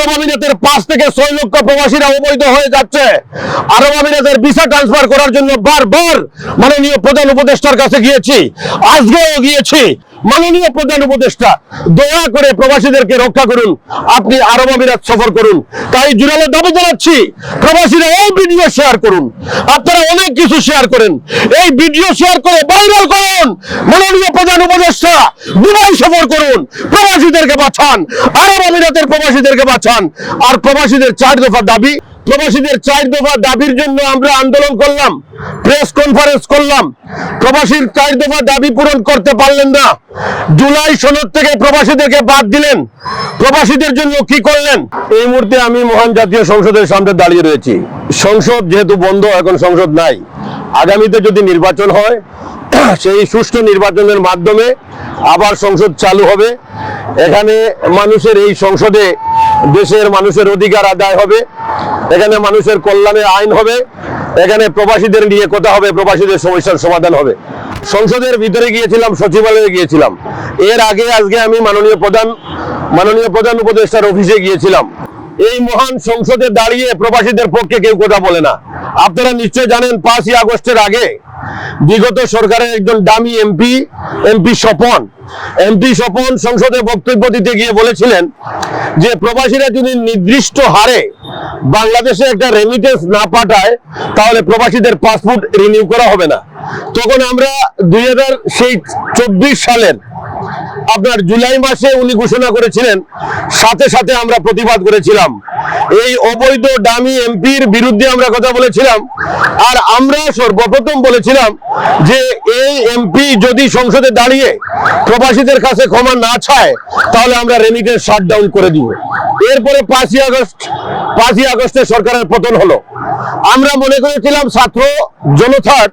আরব আমিরাতের পাঁচ থেকে ছয় লক্ষ প্রবাসীরা অবৈধ হয়ে যাচ্ছে। আরব আমিরাতের ভিসা ট্রান্সফার করার জন্য বারবার মাননীয় প্রধান উপদেষ্টার কাছে গিয়েছি। আজকেও গিয়েছি। মাননীয় প্রধান উপদেষ্টা, দয়া করে প্রবাসীদেরকে রক্ষা করুন। আপনি আরব আমিরাত সফর করুন। তাই জুড়ালে দাবি জানাচ্ছি, প্রবাসীরা এই ভিডিও শেয়ার করুন। আপনারা অনেক কিছু শেয়ার করেন। এই ভিডিও শেয়ার করে ভাইরাল করুন। মাননীয় প্রধান উপদেষ্টা, দুবাই সফর করুন। প্রবাসীদেরকে বাঁচান। আরব আমিরাতের প্রবাসীদেরকে বাঁচান। আর প্রবাসীদের চার দফা দাবি প্রবাসীদের চার দফা দাবির জন্য আমরা আন্দোলন করলাম, প্রেস কনফারেন্স করলাম। প্রবাসীর চার দফা দাবি পূরণ করতে পারলেন না। জুলাই সনদ থেকে প্রবাসীদেরকে বাদ দিলেন। প্রবাসীদের জন্য কি করলেন? এই মুহূর্তে আমি মহান জাতীয় সংসদের সামনে দাঁড়িয়ে রয়েছি। সংসদ যেহেতু বন্ধ, এখন সংসদ নাই। আগামীতে যদি নির্বাচন হয়, সেই সুষ্ঠু নির্বাচনের মাধ্যমে আবার সংসদ চালু হবে। এখানে মানুষের এই সংসদে দেশের মানুষের অধিকার আদায় হবে। এখানে মানুষের কল্যাণে আইন হবে, এখানে প্রবাসীদের নিয়ে কথা হবে, প্রবাসীদের সমস্যার সমাধান হবে। সংসদের ভিতরে গিয়েছিলাম, সচিবালয়ে গিয়েছিলাম। এর আগে আজকে আমি মাননীয় প্রধান মাননীয় প্রধান উপদেষ্টার অফিসে গিয়েছিলাম। এই মহান সংসদে দাঁড়িয়ে প্রবাসীদের পক্ষে কেউ কথা বলে না। আপনারা নিশ্চয় জানেন, পাঁচই আগস্টের আগে বিগত সরকারের একজন দামি MP MP Swapan MP Swapan সংসদে বক্তব্য দিতে গিয়ে বলেছিলেন যে প্রবাসীরা যদি নির্দিষ্ট হারে বাংলাদেশে একটা রেমিটেন্স না পাঠায়, তাহলে প্রবাসীদের পাসপোর্ট রিনিউ করা হবে না। তখন আমরা দুই হাজার সেই চব্বিশ সালের আপনার জুলাই মাসে উনি ঘোষণা করেছিলেন, সাথে সাথে আমরা প্রতিবাদ করেছিলাম। এই অবৈধ দামি এমপির বিরুদ্ধে আমরা কথা বলেছিলাম, আর আমরা সর্বপ্রথম বলেছিলাম যে এই এমপি যদি সংসদে দাঁড়িয়ে প্রবাসীদের কাছে ক্ষমা না চায়, তাহলে আমরা রেমিটেন্স শাটডাউন করে দিব। এরপরে পাঁচই আগস্ট, পাঁচই আগস্টে সরকারের পতন হলো। আমরা মনে করেছিলাম ছাত্র জনতার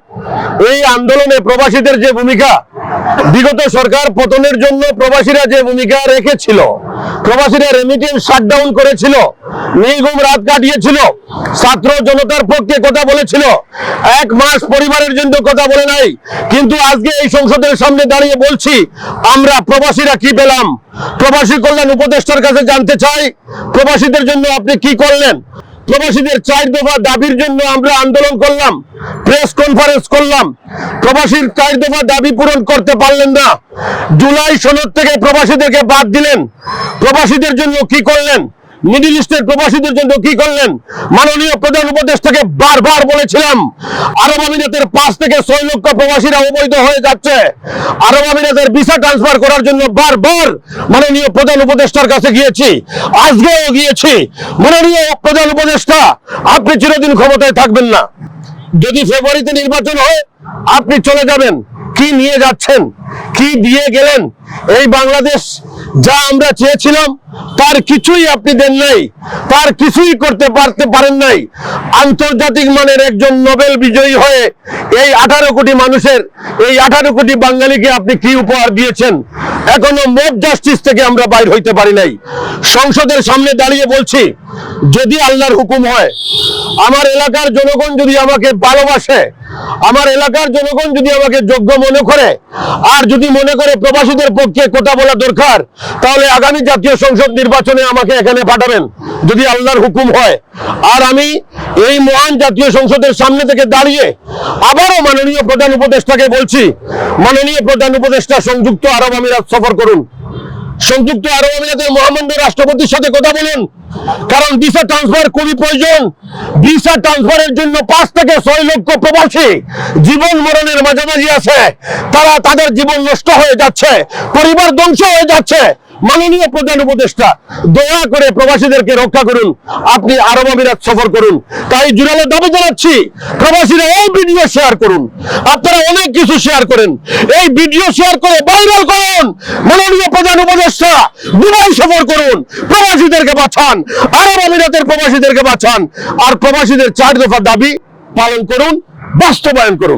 এই আন্দোলনে প্রবাসীদের যে ভূমিকা, বিগত সরকার পতনের জন্য প্রবাসীরা যে ভূমিকা রেখেছিল, প্রবাসীরা রেমিটেন্স শাটডাউন করেছিল নির্গম রাত কাটিয়েছিল, ছাত্র জনতার পক্ষে কথা বলেছিল, এক মাস পরিবারের জন্য কথা বলে নাই, কিন্তু আজকে এই সংসদের সামনে দাঁড়িয়ে বলছি, আমরা প্রবাসীরা কি পেলাম? প্রবাসী কল্যাণ উপদেষ্টার কাছে জানতে চাই প্রবাসীদের জন্য আপনি কি করলেন? প্রবাসীদের চার দফা দাবির জন্য আমরা আন্দোলন করলাম, প্রেস কনফারেন্স করলাম। প্রবাসীর চার দফা দাবি পূরণ করতে পারলেন না। জুলাই সনদ থেকে প্রবাসীদেরকে বাদ দিলেন। প্রবাসীদের জন্য কি করলেন? মিডিল ইস্টের প্রবাসীদের জন্য কি করলেন? মাননীয় প্রধান উপদেষ্টাকে বারবার বলেছিলাম, আরব আমিরাতের পাঁচ থেকে ছয় লক্ষ প্রবাসীরা অবৈধ হয়ে যাচ্ছে। আরব আমিরাতের ভিসা ট্রান্সফার করার জন্য বারবার মাননীয় প্রধান উপদেষ্টার কাছে গিয়েছি, আজকেও গিয়েছি। মাননীয় প্রধান উপদেষ্টা, আপনি চিরদিন ক্ষমতায় থাকবেন না। যদি ফেব্রুয়ারিতে নির্বাচন হয়, আপনি চলে যাবেন। কি নিয়ে যাচ্ছেন? কি দিয়ে গেলেন? এই বাংলাদেশ যা আমরা চেয়েছিলাম তার কিছুই আপনি দেন নাই। তার কিছুই করতে পারতে পারেন নাই। আন্তর্জাতিক মানের একজন নোবেল বিজয়ী হয়ে এই আঠারো কোটি মানুষের, এই আঠারো কোটি বাঙালিকে আপনি কি উপহার দিয়েছেন? এখনও মোট জাস্টিস থেকে আমরা বাইর হইতে পারি নাই। সংসদের সামনে দাঁড়িয়ে বলছি, যদি আল্লাহর হুকুম হয় আমার এলাকার জনগণ যদি আমাকে ভালোবাসে, আমার এলাকার জনগণ যদি আমাকে যোগ্য মনে করে, আর যদি মনে করে প্রবাসীদের পক্ষে কথা বলা দরকার, তাহলে আগামী জাতীয় সংসদ নির্বাচনে আমাকে এখানে পাঠাবেন, যদি আল্লাহর হুকুম হয়। আর আমি এই মহান জাতীয় সংসদের সামনে থেকে দাঁড়িয়ে আবারও মাননীয় প্রধান উপদেষ্টাকে বলছি, মাননীয় প্রধান উপদেষ্টা সংযুক্ত আরব আমিরাত সফর করুন। সংযুক্ত আরব আমিরাতের মহামান্য রাষ্ট্রপতির সাথে কথা বলুন। কারণ ভিসা ট্রান্সফার খুবই প্রয়োজন। ভিসা ট্রান্সফারের জন্য পাঁচ থেকে ছয় লক্ষ প্রবাসী জীবন মরণের মাঝামাঝি আছে। তারা তাদের জীবন নষ্ট হয়ে যাচ্ছে, পরিবার ধ্বংস হয়ে যাচ্ছে। মাননীয় প্রধান উপদেষ্টা, দয়া করে প্রবাসীদেরকে রক্ষা করুন। আপনি আরব আমিরাত সফর করুন। তাই জুড়ালে দাবি জানাচ্ছি, প্রবাসীরা এই ভিডিও শেয়ার করুন। আপনারা অনেক কিছু শেয়ার করেন। এই ভিডিও শেয়ার করে ভাইরাল করুন। মাননীয় প্রধান উপদেষ্টা, দুবাই সফর করুন। প্রবাসীদেরকে বাঁচান। আরব আমিরাতের প্রবাসীদেরকে বাঁচান। আর প্রবাসীদের চার দফা দাবি পালন করুন, বাস্তবায়ন করুন।